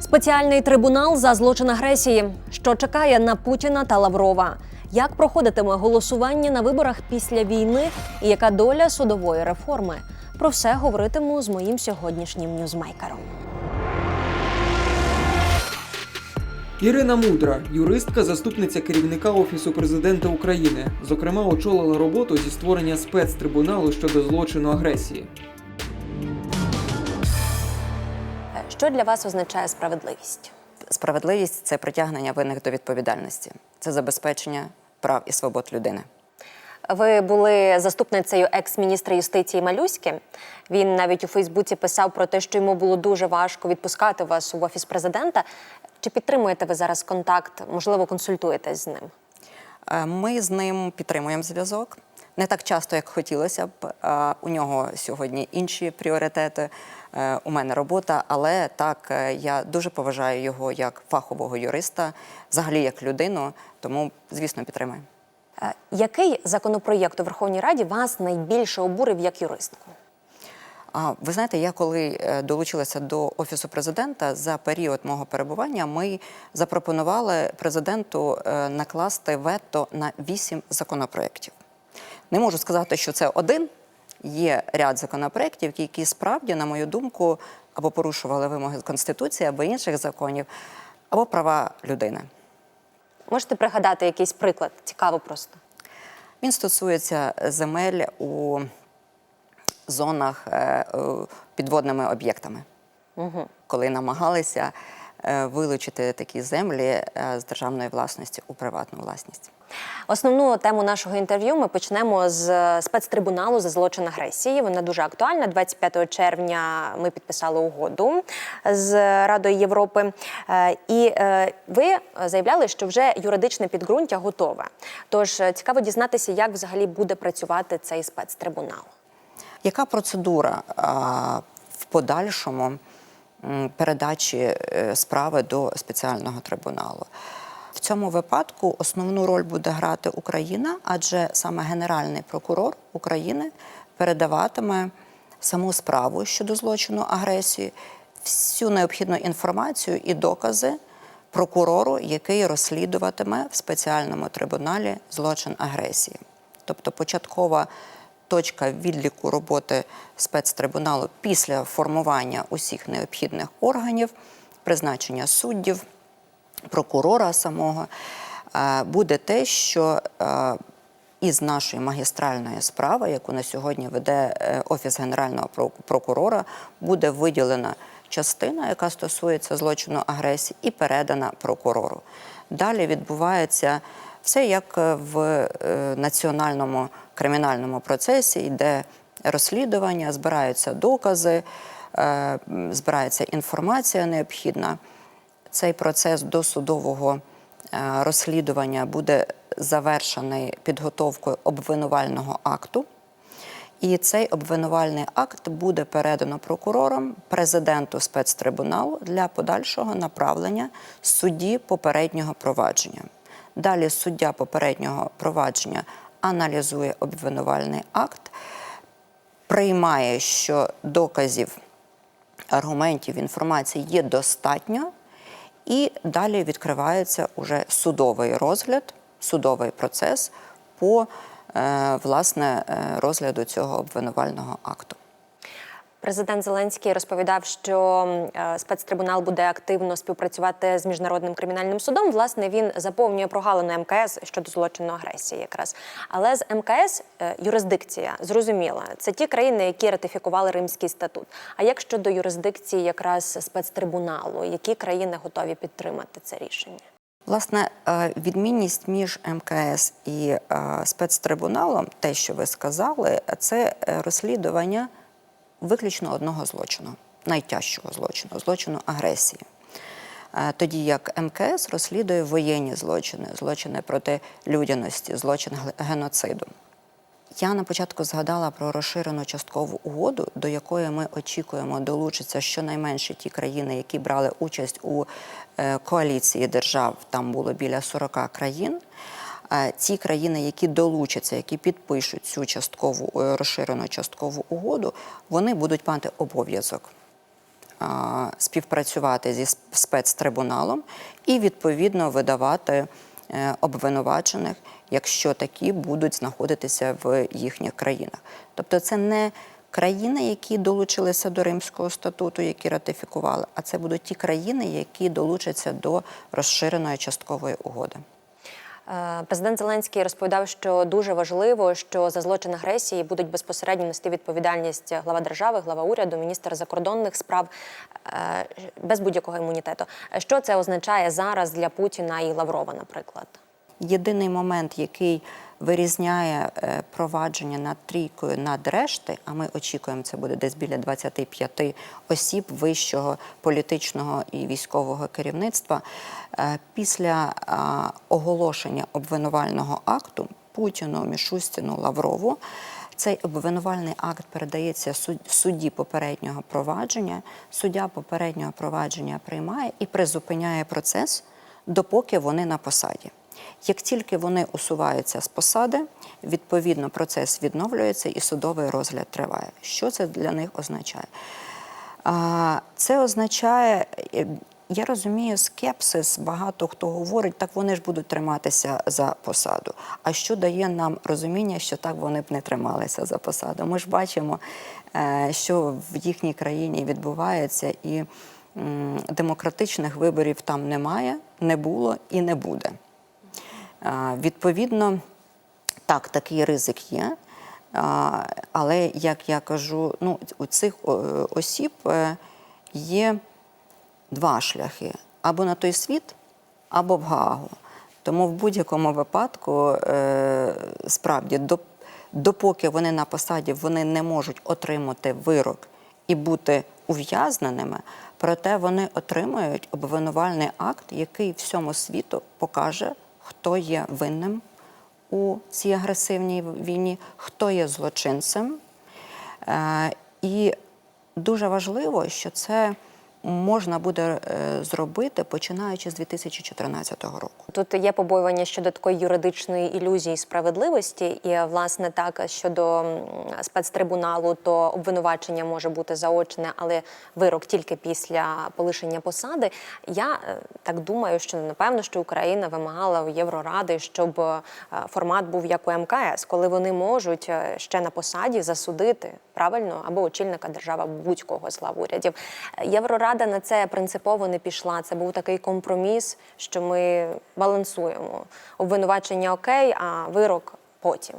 Спеціальний трибунал за злочин агресії, що чекає на Путіна та Лаврова. Як проходитиме голосування на виборах після війни і яка доля судової реформи? Про все говоритиму з моїм сьогоднішнім ньюзмейкером. Ірина Мудра, юристка, заступниця керівника Офісу президента України, зокрема, очолила роботу зі створення спецтрибуналу щодо злочину агресії. Що для вас означає справедливість? Справедливість це притягнення винних до відповідальності, це забезпечення прав і свобод людини. Ви були заступницею екс-міністра юстиції Малюськи. Він навіть у Фейсбуці писав про те, що йому було дуже важко відпускати вас в офіс президента. Чи підтримуєте ви зараз контакт? Можливо, консультуєтесь з ним? Е, Ми з ним підтримуємо зв'язок. Не так часто, як хотілося б. У нього сьогодні інші пріоритети. Е, У мене робота, але так е, я дуже поважаю його як фахового юриста, взагалі як людину, тому, звісно, підтримую. Е, Який законопроєкт у Верховній Раді вас найбільше обурив як юристку? А ви знаєте, я коли долучилася до офісу президента за період мого перебування, ми запропонували президенту накласти вето на вісім законопроєктів. Не можу сказати, що це один. Є ряд законопроєктів, які справді, на мою думку, або порушували вимоги конституції, або інших законів, або права людини. Можете пригадати якийсь приклад? Цікаво просто. Він стосується земель у зонах е, підводними об'єктами, Угу. коли намагалися вилучити такі землі е, з державної власності у приватну власність. Основну тему нашого інтерв'ю ми почнемо з е, спецтрибуналу за злочин агресії. Вона дуже актуальна. 25 червня ми підписали угоду з Радою Європи. Е, І е, ви заявляли, що вже юридичне підґрунтя готове. Тож е, цікаво дізнатися, як взагалі буде працювати цей спецтрибунал. Яка процедура в подальшому передачі е, справи до спеціального трибуналу? В цьому випадку основну роль буде грати Україна, адже саме Генеральний прокурор України передаватиме саму справу щодо злочину агресії, всю необхідну інформацію і докази прокурору, який розслідуватиме в спеціальному трибуналі злочин агресії. Тобто початкова точка відліку роботи спецтрибуналу після формування усіх необхідних органів, призначення суддів, прокурора самого, е, буде те, що е, із нашої магістральної справи, яку на сьогодні веде е, Офіс Генерального прокурора, буде виділена частина, яка стосується злочину агресії, і передана прокурору. Далі відбувається все як е, в е, національному кримінальному процесі, йде розслідування, збираються докази, е, збирається інформація необхідна. Цей процес досудового розслідування буде завершений підготовкою обвинувального акту. І цей обвинувальний акт буде передано прокурором президенту спецтрибуналу для подальшого направлення судді попереднього провадження. Далі суддя попереднього провадження аналізує обвинувальний акт, приймає, що доказів, аргументів, інформації є достатньо, і далі відкривається уже судовий розгляд, судовий процес по е, власне е, розгляду цього обвинувального акту. Президент Зеленський розповідав, що е, спецтрибунал буде активно співпрацювати з міжнародним кримінальним судом. Власне, він заповнює прогалину МКС щодо злочину агресії, якраз. Але з МКС е, юрисдикція зрозуміла. Це ті країни, які ратифікували Римський статут. А як щодо юрисдикції, якраз спецтрибуналу, які країни готові підтримати це рішення? Власне, е, відмінність між МКС і спецтрибуналом, те, що ви сказали, це розслідування виключно одного злочину, найтяжчого злочину злочину агресії. Е, Тоді як МКС розслідує воєнні злочини, злочини проти людяності, злочин геноциду. Я на початку згадала про розширену часткову угоду, до якої ми очікуємо долучитися щонайменше ті країни, які брали участь у е, коаліції держав. Там було біля 40 країн. Ті країни, які долучаться, які підпишуть цю часткову е, розширену часткову угоду, вони будуть мати обов'язок співпрацювати зі спецтрибуналом і відповідно видавати е, обвинувачених, якщо такі будуть знаходитися в їхніх країнах. Тобто, це не країни, які долучилися до Римського статуту, які ратифікували, а це будуть ті країни, які долучаться до розширеної часткової угоди. Е, Президент Зеленський розповідав, що дуже важливо, що за злочин агресії будуть безпосередньо нести відповідальність глава держави, глава уряду, міністр закордонних справ е, без будь-якого імунітету. Що це означає зараз для Путіна і Лаврова, наприклад? Єдиний момент, який вирізняє е, провадження над трійкою над решти, а ми очікуємо, це буде десь біля 25 осіб вищого політичного і військового керівництва. е, Після оголошення обвинувального акту Путіну, Мішустіну, Лаврову. Цей обвинувальний акт передається суд- судді попереднього провадження. Суддя попереднього провадження приймає і призупиняє процес, допоки вони на посаді. Як тільки вони усуваються з посади, відповідно процес відновлюється і судовий розгляд триває. Що це для них означає? Це означає, е, я розумію, скепсис. Багато хто говорить, так вони ж будуть триматися за посаду. А що дає нам розуміння, що так вони б не трималися за посаду? Ми ж бачимо, е, що в їхній країні відбувається, і демократичних виборів там немає, не було і не буде. Відповідно, так, такий ризик є. Але, як я кажу, ну, у цих осіб е, є два шляхи: або на той світ, або в Гаагу. Тому в будь-якому випадку, е, справді, доп- допоки вони на посаді, вони не можуть отримати вирок і бути ув'язненими, проте вони отримують обвинувальний акт, який всьому світу покаже, хто є винним у цій агресивній війні, хто є злочинцем. Е, І дуже важливо, що це можна буде е, зробити починаючи з 2014 року. Тут є побоювання щодо такої юридичної ілюзії справедливості, і власне так щодо спецтрибуналу, то обвинувачення може бути заочне, але вирок тільки після полишення посади. Я е, так думаю, що напевно, що Україна вимагала у Євроради, щоб е, формат був як у МКС, коли вони можуть ще на посаді засудити правильно або очільника держави, будь-кого з глав урядів. Єврорада на це принципово не пішла. Це був такий компроміс, що ми балансуємо. Обвинувачення окей, а вирок потім.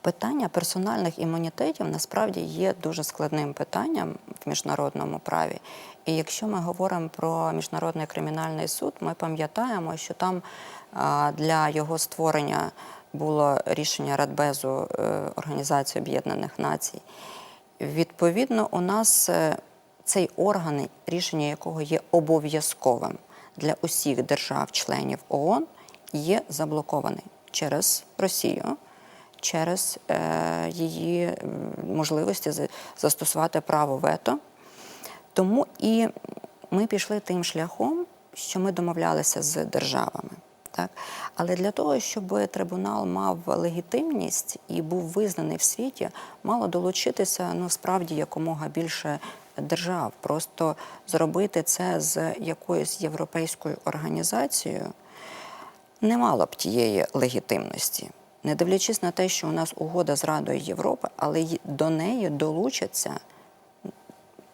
Питання персональних імунітетів насправді є дуже складним питанням в міжнародному праві. І якщо ми говоримо про міжнародний кримінальний суд, ми пам'ятаємо, що там для його створення було рішення Радбезу е, Організації Об'єднаних Націй. Відповідно, у нас е, цей орган, рішення якого є обов'язковим для усіх держав-членів ООН, є заблокований через Росію, через е, її можливості застосувати право вето. Тому і ми пішли тим шляхом, що ми домовлялися з державами. Так? Але для того, щоб трибунал мав легітимність і був визнаний в світі, мало долучитися ну, справді якомога більше держав. Просто зробити це з якоюсь європейською організацією не мало б тієї легітимності. Не дивлячись на те, що у нас угода з Радою Європи, але до неї долучаться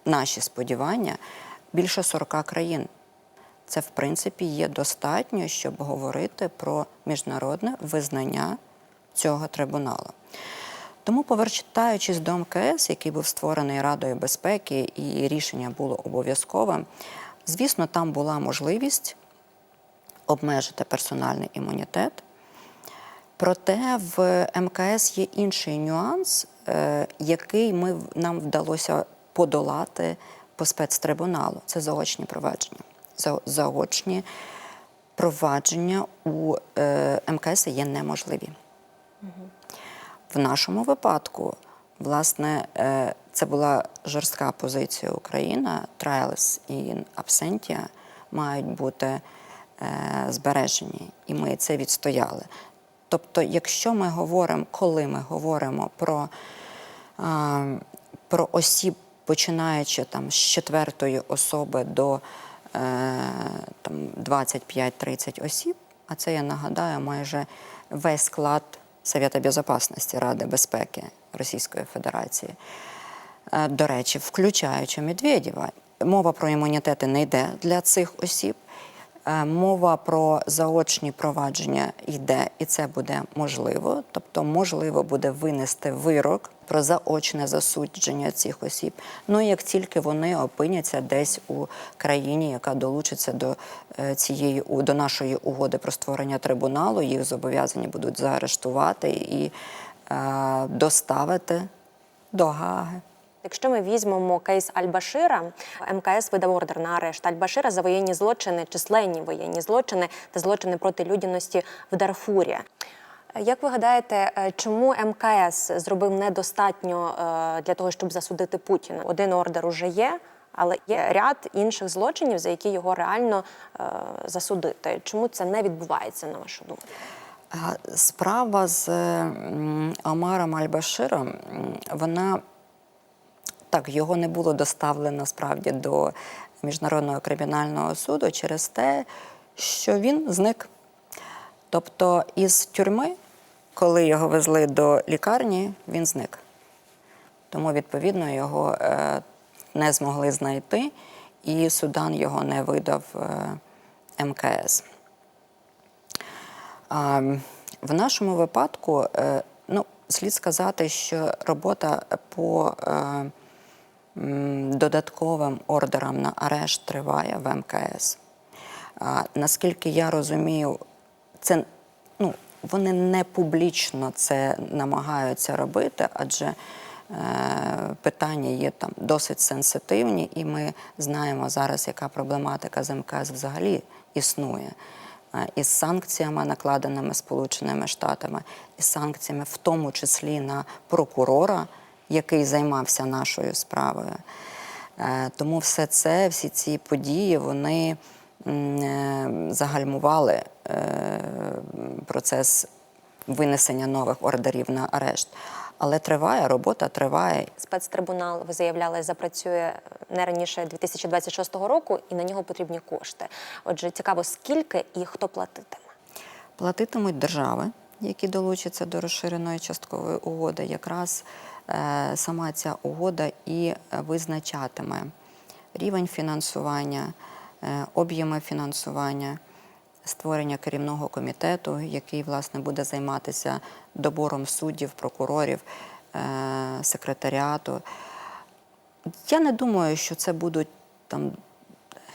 наші сподівання більше 40 країн. Це, в принципі, є достатньо, щоб говорити про міжнародне визнання цього трибуналу. Тому, повертаючись до МКС, який був створений Радою безпеки, і рішення було обов'язковим, звісно, там була можливість обмежити персональний імунітет. Проте в МКС є інший нюанс, е, який ми, нам вдалося подолати по спецтрибуналу. Це заочні провадження. За- Заочні провадження у е, МКС є неможливі. В нашому випадку, власне, е, це була жорстка позиція України. Trials in absentia мають бути е, збережені, і ми це відстояли. Тобто, якщо ми говоримо, коли ми говоримо про, про осіб починаючи там з четвертої особи до 25-30 осіб, а це я нагадаю майже весь склад Совєта Безопасності Ради безпеки Російської Федерації. Е, До речі, включаючи Медведєва. Мова про імунітети не йде для цих осіб. Е, Мова про заочні провадження йде, і це буде можливо. Тобто, можливо буде винести вирок про заочне засудження цих осіб. Ну як тільки вони опиняться десь у країні, яка долучиться до е, цієї до нашої угоди про створення трибуналу, їх зобов'язані будуть заарештувати і е, доставити до Гаги. Якщо ми візьмемо кейс Аль-Башира, МКС видав ордер на арешт Аль-Башира за воєнні злочини, численні воєнні злочини та злочини проти людяності в Дарфурі. Як ви гадаєте, е, чому МКС зробив недостатньо е, для того, щоб засудити Путіна? Один ордер уже є, але є ряд інших злочинів, за які його реально е, засудити. Чому це не відбувається, на вашу думку? Справа з Омаром Аль-Баширом, вона так, його не було доставлено справді до Міжнародного кримінального суду через те, що він зник. Тобто із тюрми, коли його везли до лікарні, він зник. Тому, відповідно, його е, не змогли знайти, і Судан його не видав е, МКС. В нашому випадку, е, ну, слід сказати, що робота по додатковим ордерам на арешт триває в МКС. Наскільки я розумію, це ну, вони не публічно це намагаються робити, адже е, питання є там досить сенситивні, і ми знаємо зараз, яка проблематика з МКС взагалі існує. Із санкціями, накладеними Сполученими Штатами, із санкціями, в тому числі на прокурора, який займався нашою справою. Е, Тому все це, всі ці події, вони е, загальмували е, процес винесення нових ордерів на арешт. Але триває, робота триває. Спецтрибунал, ви заявляли, запрацює не раніше 2026 року, і на нього потрібні кошти. Отже, цікаво, скільки і хто платитиме. Платитимуть держави, які долучаться до розширеної часткової угоди. Якраз сама ця угода і е, визначатиме рівень фінансування, е, об'єми фінансування, створення керівного комітету, який власне буде займатися добором суддів, прокурорів, е, секретаріату. Я не думаю, що це будуть там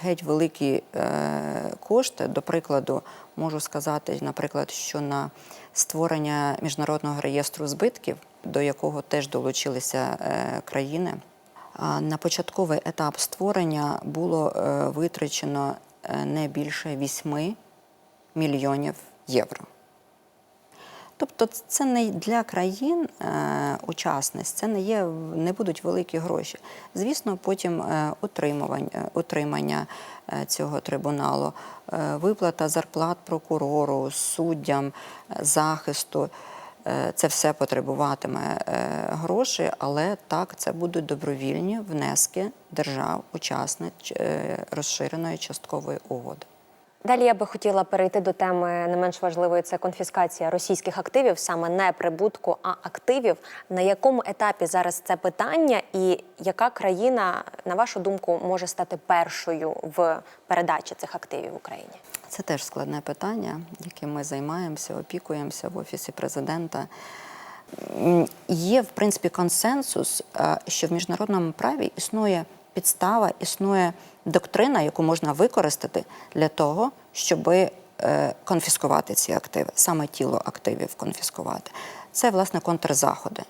геть великі е, кошти. До прикладу, можу сказати, наприклад, що на створення міжнародного реєстру збитків, до якого теж долучилися е, країни, на початковий етап створення було е, витрачено е, не більше 8 мільйонів євро. Тобто це не для країн е, учасниць, це не є не будуть великі гроші. Звісно, потім е, утримання е, цього трибуналу, виплата зарплат прокурору, суддям, захисту. Це все потребуватиме грошей, але так це будуть добровільні внески держав, учасниць розширеної часткової угоди. Далі я би хотіла перейти до теми не менш важливої це конфіскація російських активів, саме не прибутку, а активів. На якому етапі зараз це питання, і яка країна, на вашу думку, може стати першою в передачі цих активів Україні? Це теж складне питання, яким ми займаємося, опікуємося в офісі президента. Є, в принципі, консенсус, е, що в міжнародному праві існує підстава, існує доктрина, яку можна використати для того, щоб конфіскувати ці активи, саме тіло активів конфіскувати. Це, власне, контрзаходи.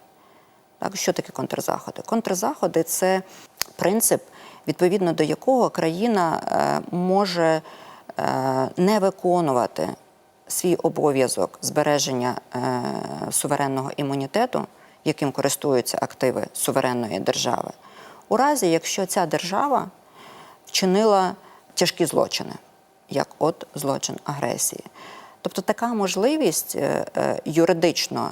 Так, що таке контрзаходи? Контрзаходи це принцип, відповідно до якого країна е, може е, не виконувати свій обов'язок збереження е, суверенного імунітету, яким користуються активи суверенної держави, у разі, якщо ця держава вчинила тяжкі злочини, як от злочин агресії. Тобто така можливість е, е, юридично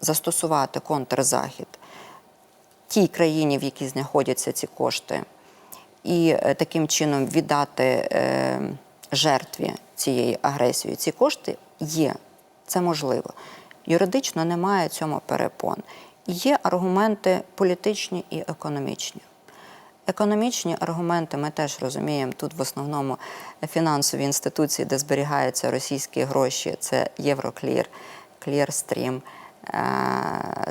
застосувати контрзахід тій країні, в якій знаходяться ці кошти, і е, таким чином віддати жертві цієї агресії ці кошти є. Це можливо. Юридично немає цьому перепон. Є аргументи політичні і економічні. Економічні аргументи ми теж розуміємо. Тут в основному фінансові інституції, де зберігаються російські гроші, це Євроклір, Клірстрім, е,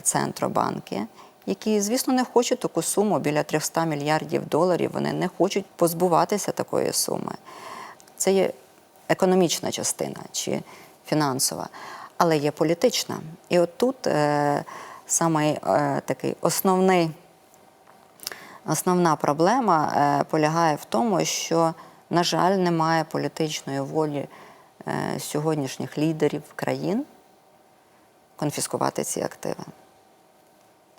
Центробанки, які, звісно, не хочуть таку суму біля 300 мільярдів доларів. Вони не хочуть позбуватися такої суми. Це є економічна частина чи фінансова, але є політична. І от тут е, саме е, такий основний. Основна проблема е, полягає в тому, що, на жаль, немає політичної волі е, сьогоднішніх лідерів країн конфіскувати ці активи.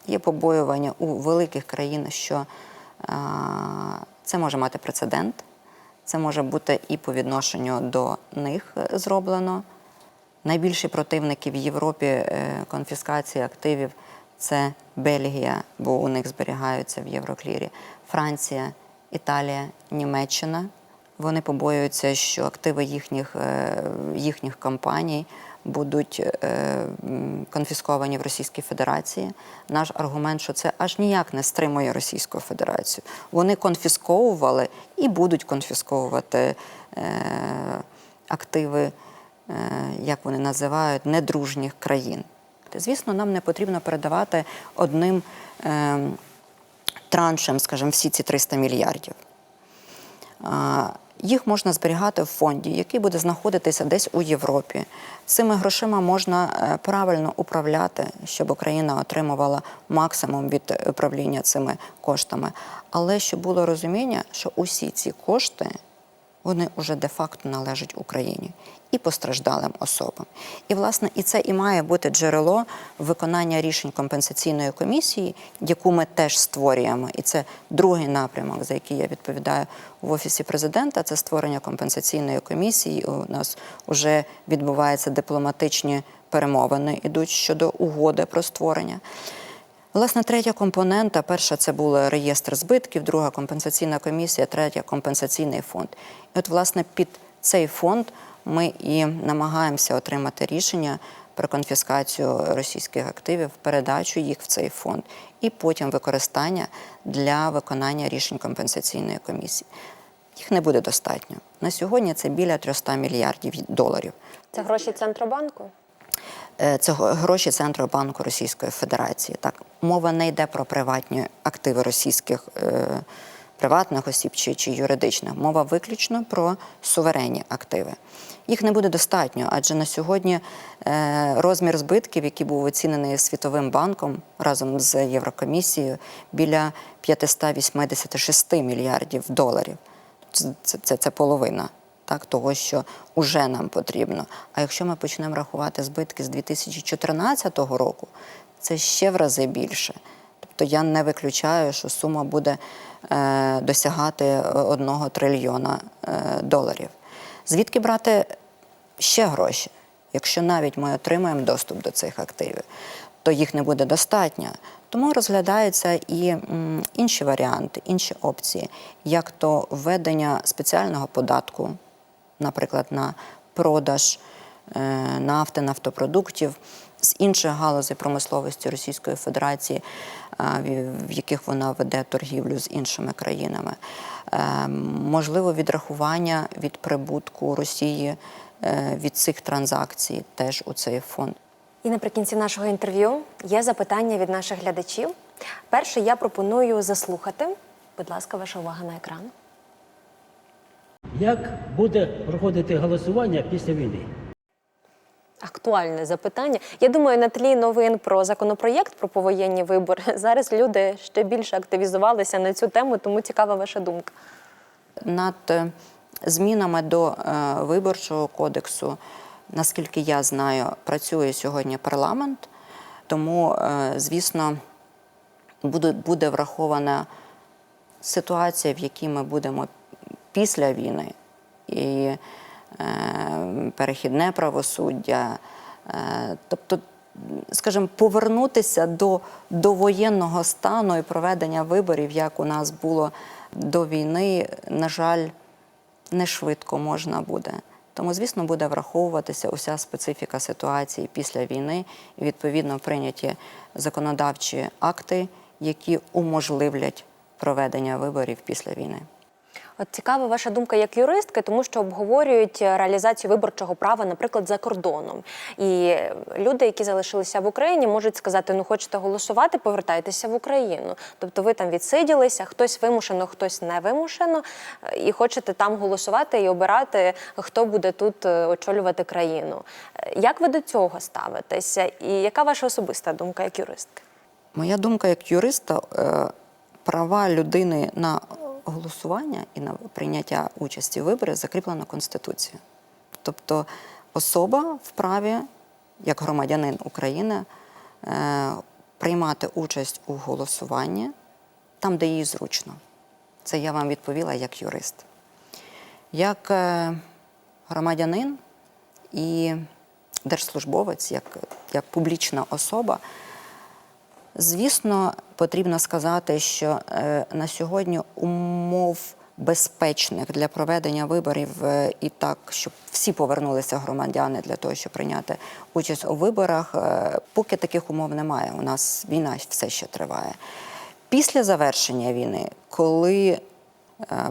Є побоювання у великих країн, що е, це може мати прецедент, це може бути і по відношенню до них зроблено. Найбільші противники в Європі конфіскації активів це Бельгія, бо у них зберігаються в Євроклірі, Франція, Італія, Німеччина. Вони побоюються, що активи їхніх, е, їхніх компаній будуть е, конфісковані в Російській Федерації. Наш аргумент, що це аж ніяк не стримує Російську Федерацію. Вони конфісковували і будуть конфісковувати е, активи як вони називають, недружніх країн. Звісно, нам не потрібно передавати одним е, траншем, скажімо, всі ці 300 мільярдів. Їх можна зберігати в фонді, який буде знаходитися десь у Європі. Цими грошима можна е, правильно управляти, щоб Україна отримувала максимум від управління цими коштами. Але щоб було розуміння, що усі ці кошти вони вже де-факто належать Україні і постраждалим особам. І, власне, і це і має бути джерело виконання рішень компенсаційної комісії, яку ми теж створюємо. І це другий напрямок, за який я відповідаю в офісі президента. Це створення компенсаційної комісії. У нас вже відбуваються дипломатичні перемовини, ідуть щодо угоди про створення. Власне, третя компонента: перша це був реєстр збитків, друга компенсаційна комісія, третя компенсаційний фонд. І от, власне, під цей фонд ми і намагаємося отримати рішення про конфіскацію російських активів, передачу їх в цей фонд і потім використання для виконання рішень компенсаційної комісії. Їх не буде достатньо. На сьогодні це біля 300 мільярдів доларів. Це гроші Центробанку? Це гроші Центробанку Російської Федерації. Так, мова не йде про приватні активи російських е, приватних осіб чи, чи юридичних. Мова виключно про суверенні активи. Їх не буде достатньо, адже на сьогодні е, розмір збитків, який був оцінений Світовим банком разом з Єврокомісією, біля 586 мільярдів доларів. Це, це, це половина так, того, що вже нам потрібно. А якщо ми почнемо рахувати збитки з 2014 року, це ще в рази більше. Тобто я не виключаю, що сума буде е, досягати одного трильйона е, доларів. Звідки брати ще гроші? Якщо навіть ми отримаємо доступ до цих активів, то їх не буде достатньо. Тому розглядаються і інші варіанти, інші опції, як то введення спеціального податку, наприклад, на продаж е, нафти, нафтопродуктів з інших галузей промисловості Російської Федерації, е, в- яких вона веде торгівлю з іншими країнами. Е, Можливо, відрахування від прибутку Росії від цих транзакцій теж у цей фонд. І наприкінці нашого інтерв'ю є запитання від наших глядачів. Перше, я пропоную заслухати. Будь ласка, ваша увага на екран. Як буде проходити голосування після війни? Актуальне запитання. Я думаю, на тлі новин про законопроєкт про повоєнні вибори зараз люди ще більше активізувалися на цю тему, тому цікава ваша думка. над е, змінами до е, виборчого кодексу, наскільки я знаю, працює сьогодні парламент, тому, е, звісно, буде, буде врахована ситуація, в якій ми будемо після війни, і е, перехідне правосуддя. Е, тобто скажімо, повернутися до, воєнного стану і проведення виборів, як у нас було до війни, на жаль, не швидко можна буде. Тому, звісно, буде враховуватися уся специфіка ситуації після війни і відповідно прийняті законодавчі акти, які уможливлять проведення виборів після війни. От цікава ваша думка як юристки, тому що обговорюють реалізацію виборчого права, наприклад, за кордоном. І люди, які залишилися в Україні, можуть сказати: ну хочете голосувати, повертайтеся в Україну. Тобто ви там відсиділися, хтось вимушено, хтось не вимушено, е, і хочете там голосувати і обирати, хто буде тут е, очолювати країну. Е, Як ви до цього ставитеся? І яка ваша особиста думка як юристки? Моя думка як юриста, е, права людини на голосування і на прийняття участі в виборах закріплено Конституцією. Тобто особа вправі, як громадянин України, е, приймати участь у голосуванні там, де їй зручно. Це я вам відповіла як юрист. Як е, громадянин і держслужбовець, як, як публічна особа, Звісно, потрібно сказати, що е, на сьогодні умов безпечних для проведення виборів е, і так, щоб всі повернулися громадяни для того, щоб прийняти участь у виборах, е, поки таких умов немає. У нас війна все ще триває. Після завершення війни, коли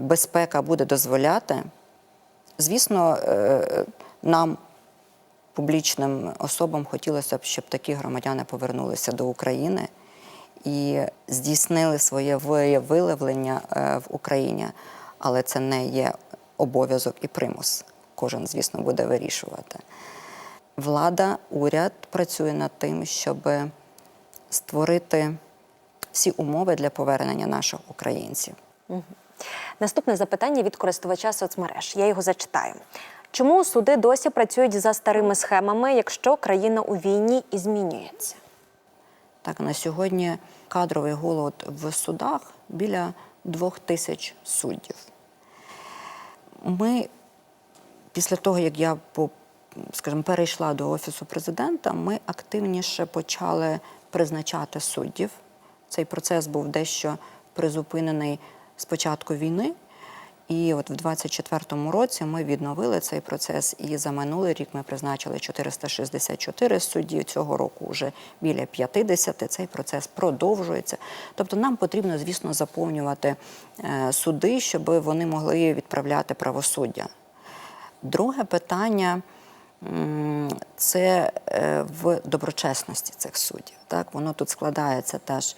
безпека буде дозволяти, звісно, нам публічним особам хотілося б, щоб такі громадяни повернулися до України і здійснили своє виявлення е, в Україні, але це не є обов'язок і примус. Кожен, звісно, буде вирішувати. Влада, уряд працює над тим, щоб створити всі умови для повернення наших українців. Наступне запитання від користувача соцмереж. Я його зачитаю. Чому суди досі працюють за старими схемами, якщо країна у війні і змінюється? Так, на сьогодні кадровий голод в судах біля двох тисяч суддів. Ми після того, як я скажімо, перейшла до офісу президента, ми активніше почали призначати суддів. Цей процес був дещо призупинений з початку війни. І от в 24-му році ми відновили цей процес. І за минулий рік ми призначили 464 судді. Цього року вже біля 50. Цей процес продовжується. Тобто нам потрібно, звісно, заповнювати е, суди, щоб вони могли відправляти правосуддя. Друге питання це е, в доброчесності цих суддів. Так, воно тут складається теж,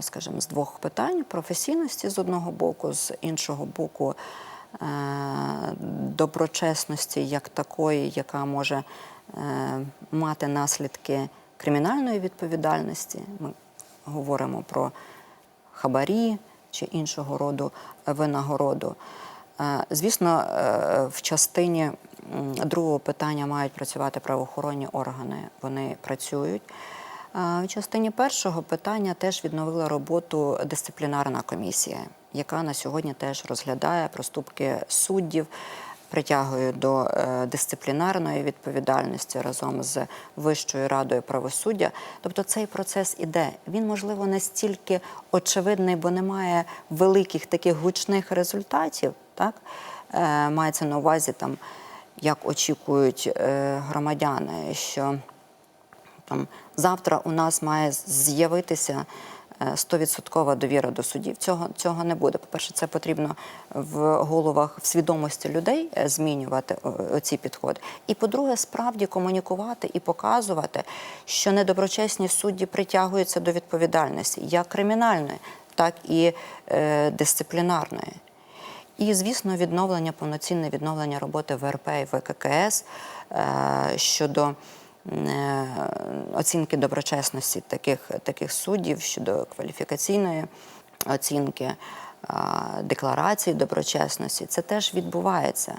скажімо, з двох питань: професійності з одного боку, з іншого боку, е, доброчесності як такої, яка може е, мати наслідки кримінальної відповідальності. Ми говоримо про хабарі чи іншого роду винагороду. Е, Звісно, е, в частині другого питання мають працювати правоохоронні органи. Вони працюють. В частині першого питання теж відновила роботу дисциплінарна комісія, яка на сьогодні теж розглядає проступки суддів, притягує до е, дисциплінарної відповідальності разом з Вищою радою правосуддя. Тобто цей процес іде. Він, можливо, не стільки очевидний, бо немає великих таких гучних результатів. Так? Е, мається на увазі, там, як очікують е, громадяни, що там завтра у нас має з'явитися е, 100% довіра до судів. Цього, цього не буде. По-перше, це потрібно в головах, в свідомості людей е, змінювати оці підходи. І по-друге, справді комунікувати і показувати, що недоброчесні судді притягуються до відповідальності як кримінальної, так і е, дисциплінарної. І, звісно, відновлення, повноцінне відновлення роботи ВРП і ВККС е, щодо оцінки доброчесності таких, таких суддів, щодо кваліфікаційної оцінки, е, декларації доброчесності. Це теж відбувається.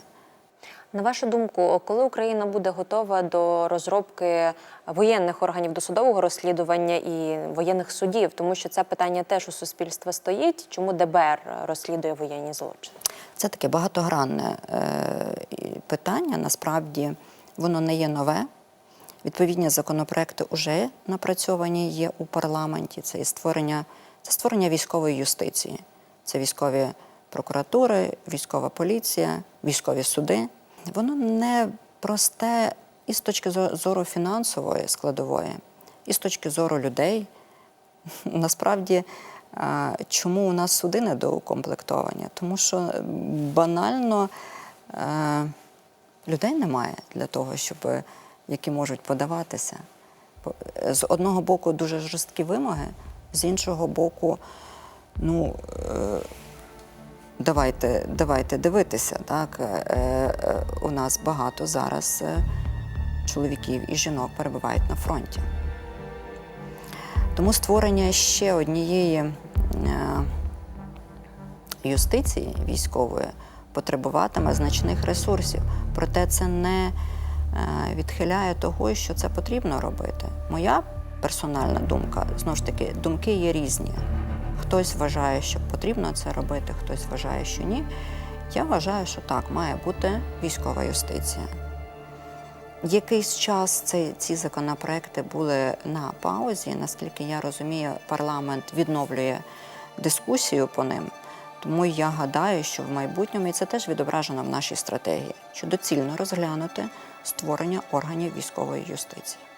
На вашу думку, коли Україна буде готова до розробки воєнних органів досудового розслідування і воєнних судів, тому що це питання теж у суспільства стоїть, чому ДБР розслідує воєнні злочини? Це таке багатогранне е, питання. Насправді воно не є нове. Відповідні законопроекти вже напрацьовані є у парламенті. Це і створення, це створення військової юстиції, це військові прокуратури, військова поліція, військові суди. Воно не просте і з точки зору фінансової складової, і з точки зору людей. Насправді, чому у нас суди недоукомплектовані? Тому що банально е, людей немає для того, щоб які можуть подаватися. З одного боку дуже жорсткі вимоги, з іншого боку, ну. е, Давайте, давайте дивитися. Так? Е, е, у нас багато зараз е, чоловіків і жінок перебувають на фронті. Тому створення ще однієї е, юстиції військової потребуватиме значних ресурсів. Проте це не е, відхиляє того, що це потрібно робити. Моя персональна думка, знову ж таки, думки є різні. Хтось вважає, що потрібно це робити, хтось вважає, що ні. Я вважаю, що так, має бути військова юстиція. Якийсь час ці, ці законопроекти були на паузі. Наскільки я розумію, парламент відновлює дискусію по ним. Тому я гадаю, що в майбутньому і це теж відображено в нашій стратегії, що доцільно розглянути створення органів військової юстиції.